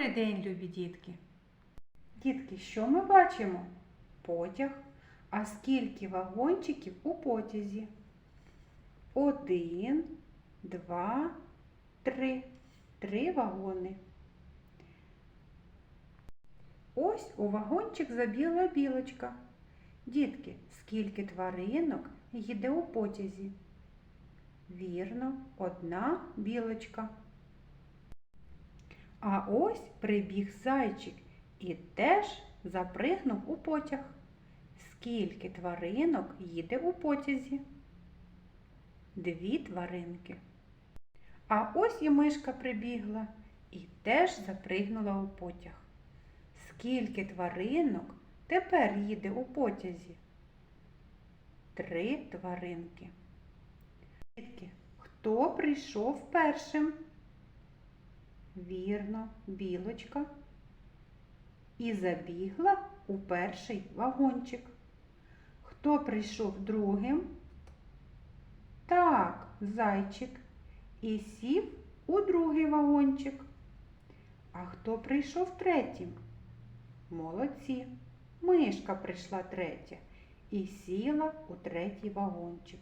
Добрий день, любі дітки. Дітки, що ми бачимо? Потяг. А скільки вагончиків у потязі? Один, два, три. Три вагони. Ось у вагончик забігла білочка. Дітки, скільки тваринок їде у потязі? Вірно, одна білочка. А ось прибіг зайчик і теж запригнув у потяг. Скільки тваринок їде у потязі? Дві тваринки. А ось і мишка прибігла і теж запригнула у потяг. Скільки тваринок тепер їде у потязі? Три тваринки. Хто прийшов першим? Вірно, білочка. І забігла у перший вагончик. Хто прийшов другим? Так, зайчик. І сів у другий вагончик. А хто прийшов третім? Молодці. Мишка прийшла третя і сіла у третій вагончик.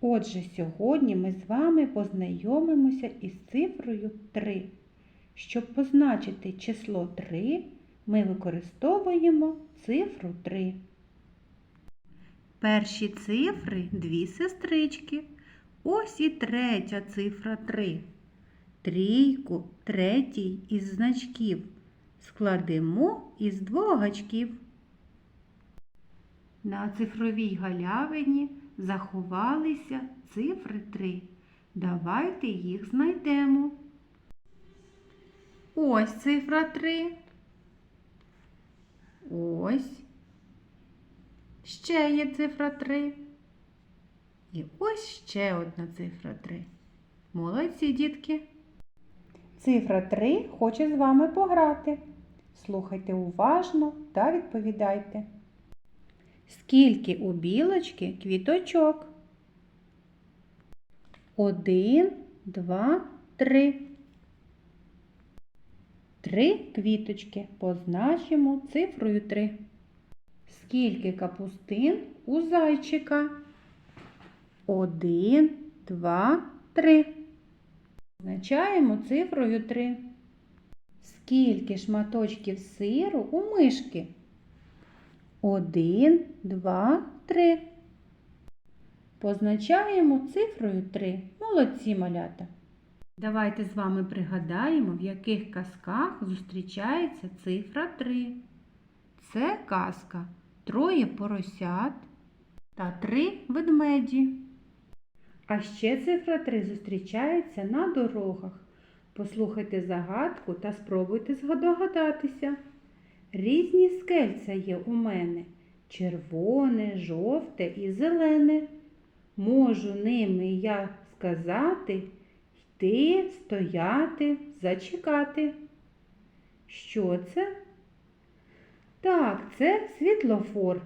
Отже, сьогодні ми з вами познайомимося із цифрою 3. Щоб позначити число 3, ми використовуємо цифру 3. Перші цифри дві сестрички. Ось і третя цифра 3. Трійку третій із значків складемо із двох гачків. На цифровій галявині заховалися цифри 3. Давайте їх знайдемо. Ось цифра 3. Ось. Ще є цифра 3. І ось ще одна цифра 3. Молодці, дітки. Цифра 3 хоче з вами пограти. Слухайте уважно та відповідайте. Скільки у білочки квіточок? Один, два, три. Три квіточки позначимо цифрою 3. Скільки капустин у зайчика? Один, два, три. Позначаємо цифрою 3. Скільки шматочків сиру у мишки? Один, два, три. Позначаємо цифрою 3. Молодці малята. Давайте з вами пригадаємо, в яких казках зустрічається цифра 3. Це казка троє поросят та три ведмеді. А ще цифра 3 зустрічається на дорогах. Послухайте загадку та спробуйте здогадатися. Різні скельця є у мене червоне, жовте і зелене. Можу ними я сказати йти, стояти, зачекати. Що це? Так, це світлофор.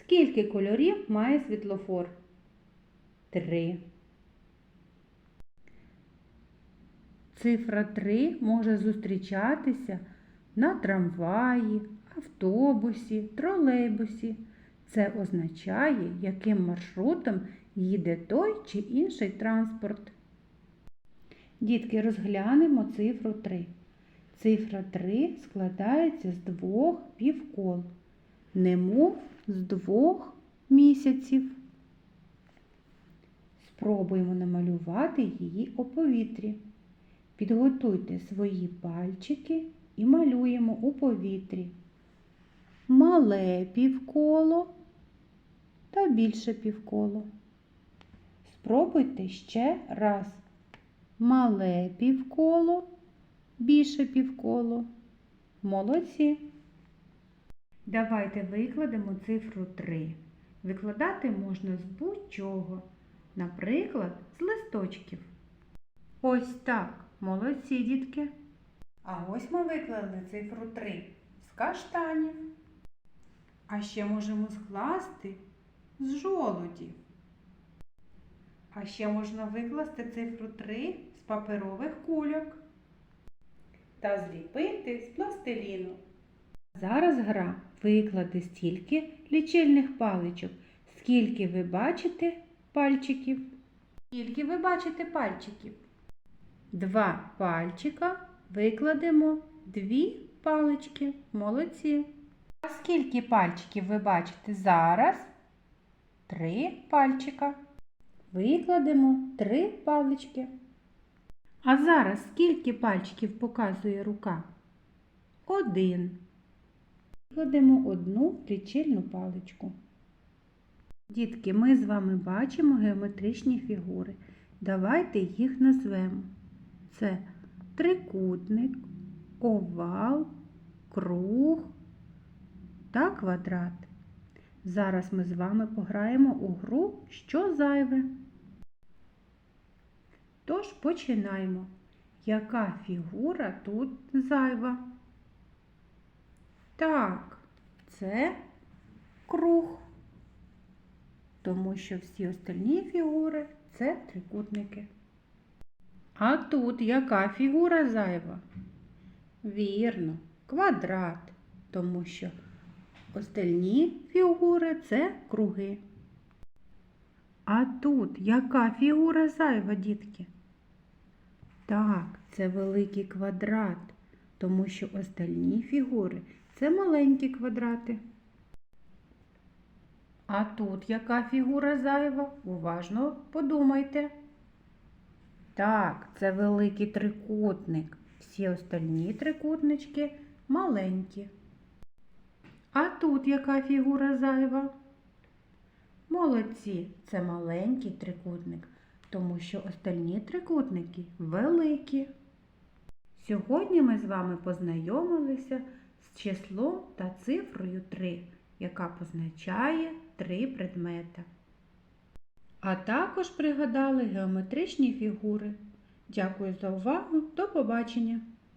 Скільки кольорів має світлофор? Три. Цифра 3 може зустрічатися на трамваї, автобусі, тролейбусі. Це означає, яким маршрутом їде той чи інший транспорт. Дітки, розглянемо цифру 3. Цифра 3 складається з двох півкол, немов з двох місяців. Спробуємо намалювати її у повітрі. Підготуйте свої пальчики і малюємо у повітрі. Мале півколо та більше півколо. Спробуйте ще раз. Мале півколо, більше півколо. Молодці. Давайте викладемо цифру 3. Викладати можна з будь-чого. Наприклад, з листочків. Ось так. Молодці, дітки. А ось ми виклали цифру 3 з каштанів. А ще можемо скласти з жолудів. А ще можна викласти цифру 3 з паперових кульок. та зліпити з пластиліну. Зараз гра викладе стільки лічильних паличок, скільки ви бачите пальчиків. Скільки ви бачите пальчиків? Два пальчика викладемо дві палички. Молодці. А скільки пальчиків ви бачите зараз? Три пальчика. Викладемо три палички. А зараз скільки пальчиків показує рука? Один. Викладемо одну лічильну паличку. Дітки, ми з вами бачимо геометричні фігури. Давайте їх назвемо. Це трикутник, овал, круг та квадрат. Зараз ми з вами пограємо у гру Що зайве. Тож починаємо. Яка фігура тут зайва? Так, це круг. Тому що всі остальні фігури це трикутники. А тут яка фігура зайва? Вірно, квадрат, тому що остальні фігури це круги. А тут яка фігура зайва, дітки? Так, це великий квадрат, тому що остальні фігури це маленькі квадрати. А тут яка фігура зайва? Уважно подумайте. Так, це великий трикутник. Всі остальні трикутнички маленькі. А тут яка фігура зайва? Молодці, це маленький трикутник, тому що остальні трикутники великі. Сьогодні ми з вами познайомилися з числом та цифрою 3, яка позначає три предмета. А також пригадали геометричні фігури. Дякую за увагу. До побачення!